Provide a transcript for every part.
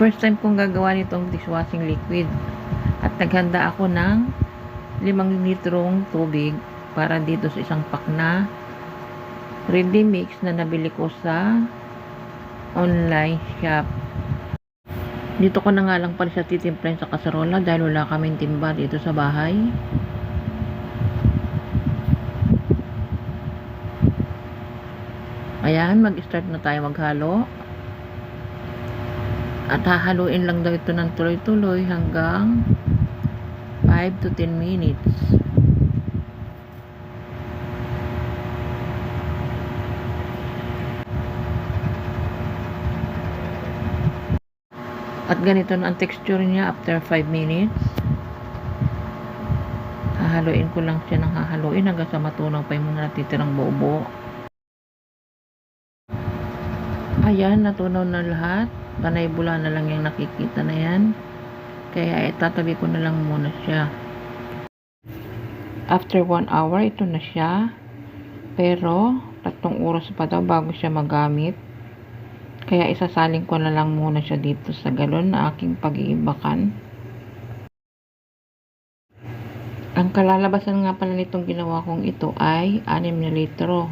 First time kong gagawa nitong dishwashing liquid. At naghanda ako ng 5 litrong tubig para dito sa isang pack na ready mix na nabili ko sa online shop. Dito ko na nga lang pala siya titimplahin sa kasarola dahil wala kaming timba dito sa bahay. Ayan, mag-start na tayo maghalo. At hahaluin lang daw ito ng tuloy-tuloy hanggang 5 to 10 minutes. At ganito na ang texture niya after 5 minutes. Hahaluin ko lang siya ng hahaluin hanggang sa matunaw pa yung mga natitirang buo-buo. Ayan, natunaw na lahat. Panay bula na lang yung nakikita na yan. Kaya itatabi ko na lang muna siya. After 1 hour, ito na siya. Pero, tatlong oras pa daw bago siya magamit. Kaya isasaling ko na lang muna siya dito sa galon na aking pag-iibakan. Ang kalalabasan nga pala nitong ginawa kong ito ay 6 na litro.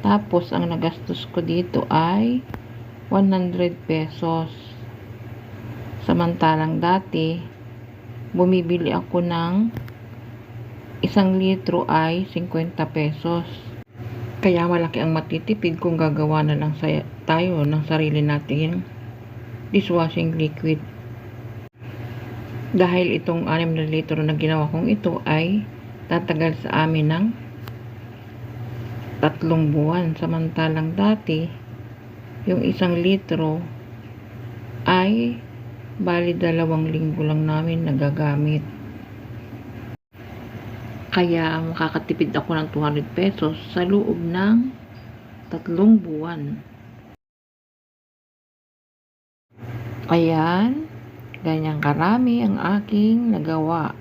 Tapos, ang nagastos ko dito ay 100 pesos. Samantalang dati, bumibili ako ng isang litro ay 50 pesos. Kaya malaki ang matitipid kung gagawa na lang sa, tayo ng sarili nating dishwashing liquid. Dahil itong 6 na litro na ginawa kong ito ay tatagal sa amin ng tatlong buwan. Samantalang dati, yung isang litro ay bali dalawang linggo lang namin nagagamit. Kaya makakatipid ako ng 200 pesos sa loob ng tatlong buwan. Ayan, ganyang karami ang aking nagawa.